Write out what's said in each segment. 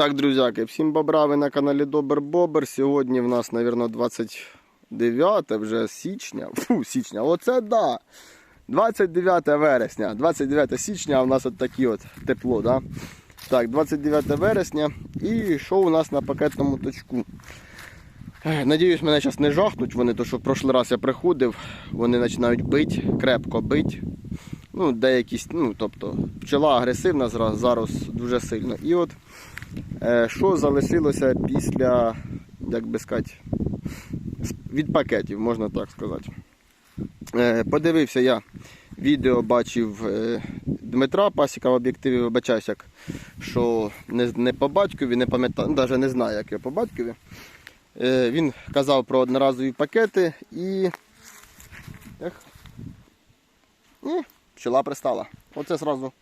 Так, друзяки, всім бобра, ви на каналі Добер Бобер. Сьогодні в нас, мабуть, 29 вже січня. Фу, січня. Оце да. 29 вересня. 29 січня, а у нас от такі от тепло, да? Так, 29 вересня. І що у нас на пакетному точку? Надіюсь, мене зараз не жахнуть вони, то що в прошлий раз я приходив, вони починають бити, крепко бити. Ну, деякі, ну, тобто, пчела агресивна зараз, зараз дуже сильно. І от Е, Що залишилося після, як би сказати, від пакетів, можна так сказати. Е, Подивився я відео, бачив е, Дмитра Пасіка в об'єктиві, вибачаюсь, як, що не, по батькові, не пам'ятаю, ну, навіть не знаю, як його по батькові. Він казав про одноразові пакети і. Ех. І пчела пристала. Оце зразу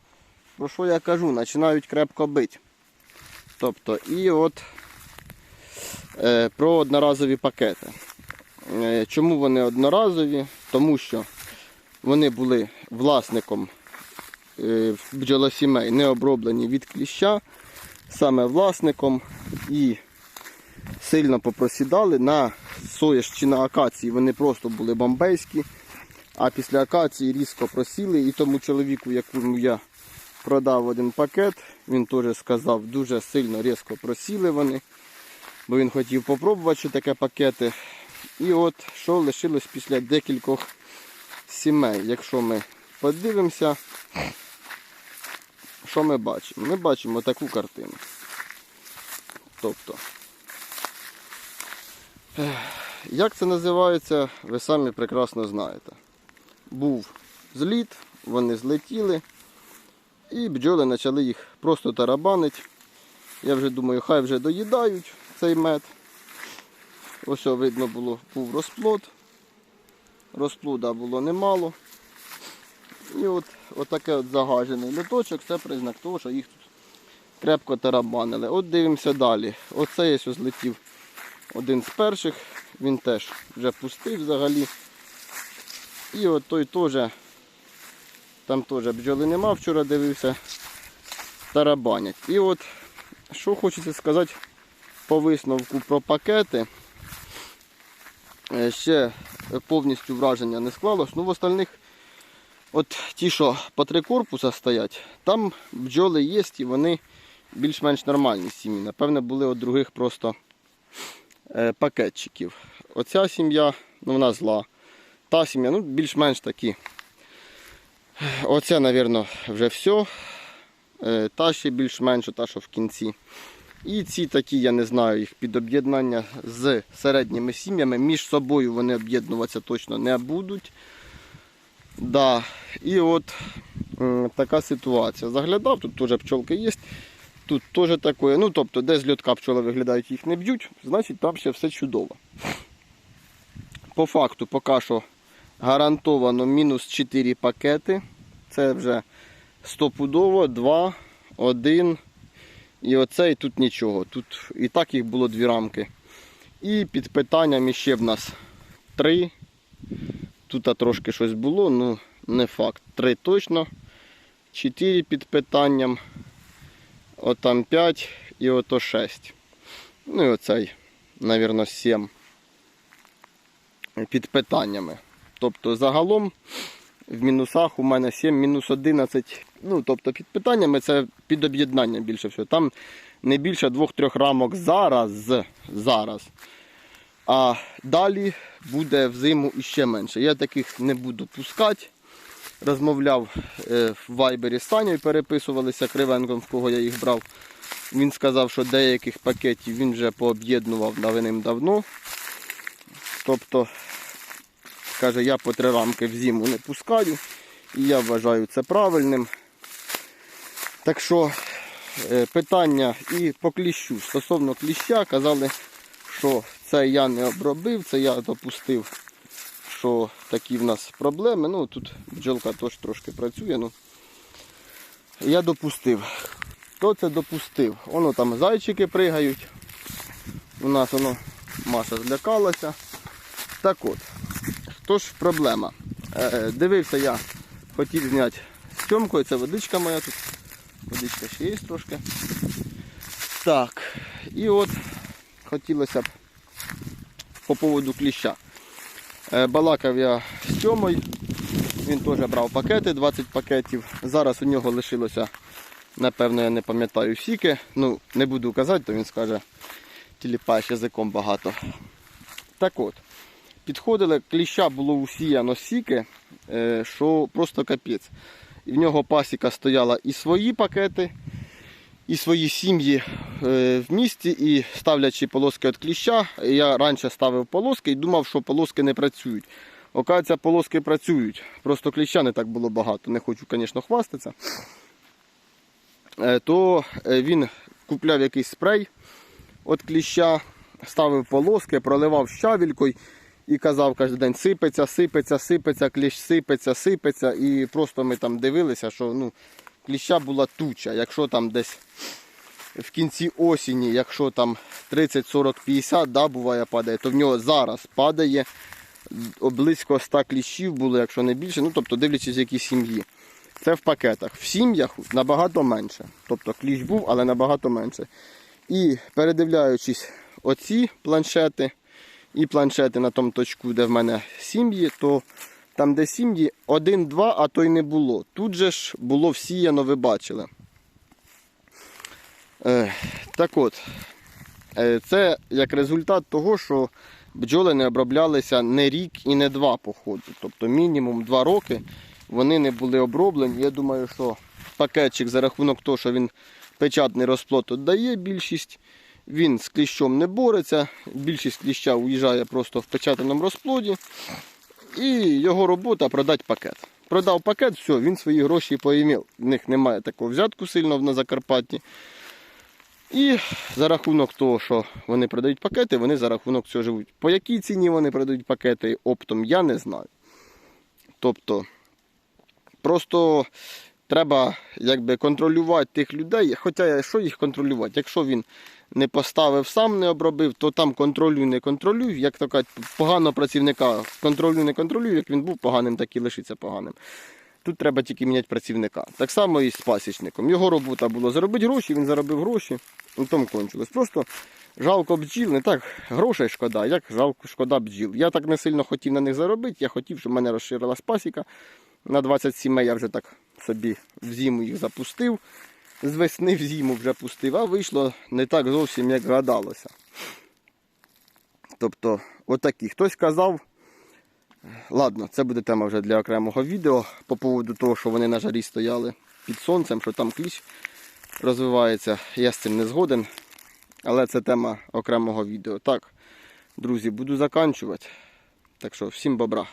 про що я кажу, починають крепко бити. Тобто, і от е, про одноразові пакети. Е, чому вони одноразові? Тому що вони були власником е, бджолосімей, не оброблені від кліща, саме власником і сильно попросідали на соєш чи на акації. Вони просто були бомбейські, а після акації різко просіли. І тому чоловіку, якому я продав один пакет, він теж сказав, дуже сильно різко просіли вони, бо він хотів попробувати, що таке пакети. І от що лишилось після декількох сімей. Якщо ми подивимося, що ми бачимо? Ми бачимо таку картину. Тобто, як це називається, ви самі прекрасно знаєте. Був зліт, вони злетіли. І бджоли почали їх просто тарабанити. Я вже думаю, хай вже доїдають цей мед. Ось видно було, був розплод. Розплода було немало. І от отаке от загажений літочок, це признак того, що їх тут крепко тарабанили. От дивимося далі. Оце ось злетів один з перших, він теж вже пустий взагалі. І от той теж там теж бджоли нема, вчора дивився, тарабанять. І от, що хочеться сказати по висновку про пакети. Е, Ще повністю враження не склалось. Ну, в остальних, от ті, що по три корпуса стоять, там бджоли є і вони більш-менш нормальні сім'ї. Напевне, були от других просто е, пакетчиків. Оця сім'я, ну вона зла. Та сім'я, ну, більш-менш такі. Оце, мабуть, вже все. Та ще більш-менш, та, що в кінці. І ці такі, я не знаю, їх під об'єднання з середніми сім'ями. Між собою вони об'єднуватися точно не будуть. Да. І от така ситуація. Заглядав, тут теж пчолки є. Тут теж таке. Ну, тобто, де з льотка пчоли виглядають, їх не б'ють, значить там ще все чудово. По факту, поки що гарантовано мінус 4 пакети. Це вже стопудово, 2, 1. І оце і тут нічого. Тут і так їх було дві рамки. І під питанням ще в нас 3. Тут трошки щось було, ну не факт. 3 точно. 4 під питанням. Отам 5 і ото 6. Ну і оцей, мабуть, 7 під питаннями. Тобто загалом в мінусах у мене 7, мінус 11. Ну, тобто під питаннями це під об'єднання більше всього. Там не більше 2-3 рамок зараз. зараз. А далі буде взиму іще менше. Я таких не буду пускати. Розмовляв е, в вайбері з Танею, переписувалися Кривенком, в кого я їх брав. Він сказав, що деяких пакетів він вже пооб'єднував давним-давно. Тобто Каже, я по три рамки в зиму не пускаю. І я вважаю це правильним. Так що е, питання і по кліщу. Стосовно кліща казали, що це я не обробив, це я допустив, що такі в нас проблеми. Ну тут бджолка теж трошки працює. Ну, Я допустив. Хто це допустив? Воно там зайчики пригають. У нас воно Маша злякалася. Так от. Тож проблема. Е, дивився я, хотів зняти з цьомкою, це водичка моя тут. Водичка ще є трошки. Так, і от хотілося б по поводу кліща. Е, Балакав я з Тьомою, він теж брав пакети, 20 пакетів. Зараз у нього лишилося, напевно, я не пам'ятаю сіки. Ну, не буду казати, то він скаже, тіліпаєш язиком багато. Так от, підходили, кліща було усіяно сіки, е, що просто капець. І в нього пасіка стояла і свої пакети, і свої сім'ї е, в місті, і ставлячи полоски від кліща, я раніше ставив полоски і думав, що полоски не працюють. Оказується, полоски працюють. Просто кліща не так було багато. Не хочу, звісно, хвастатися. Е, То він купляв якийсь спрей від кліща, ставив полоски, проливав щавількою і казав кожен день сипеться, сипеться, сипеться, кліщ сипеться, сипеться. І просто ми там дивилися, що ну, кліща була туча. Якщо там десь в кінці осені, якщо там 30, 40, 50, да, буває падає, то в нього зараз падає близько 100 кліщів було, якщо не більше, ну тобто дивлячись, які сім'ї. Це в пакетах. В сім'ях набагато менше. Тобто кліщ був, але набагато менше. І передивляючись оці планшети і планшети на тому точку, де в мене сім'ї, то там, де сім'ї, один-два, а то й не було. Тут же ж було всіяно, ви бачили. Е, так от, е, це як результат того, що бджоли не оброблялися не рік і не два по ходу. Тобто мінімум два роки вони не були оброблені. Я думаю, що пакетчик за рахунок того, що він печатний розплод дає більшість. Він з кліщом не бореться, більшість кліща уїжджає просто в печатаному розплоді. І його робота продати пакет. Продав пакет, все, він свої гроші поімів. В них немає такого взятку сильно на Закарпатті. І за рахунок того, що вони продають пакети, вони за рахунок цього живуть. По якій ціні вони продають пакети оптом, я не знаю. Тобто, просто треба якби, контролювати тих людей. Хоча що їх контролювати? Якщо він не поставив сам, не обробив, то там контролюй, не контролюй. Як то кажуть, поганого працівника контролюй, не контролюй, як він був поганим, так і лишиться поганим. Тут треба тільки міняти працівника. Так само і з пасічником. Його робота була заробити гроші, він заробив гроші, і тому кончилось. Просто жалко бджіл, не так грошей шкода, як жалко шкода бджіл. Я так не сильно хотів на них заробити, я хотів, щоб в мене розширилась пасіка. На 27 я вже так собі в зиму їх запустив. З весни в зиму вже пустив, а вийшло не так зовсім, як гадалося. Тобто, отакі. Хтось казав, Ладно, це буде тема вже для окремого відео по поводу того, що вони на жарі стояли під сонцем, що там кліщ розвивається. Я з цим не згоден. Але це тема окремого відео. Так, друзі, буду заканчувати. Так що всім бобра.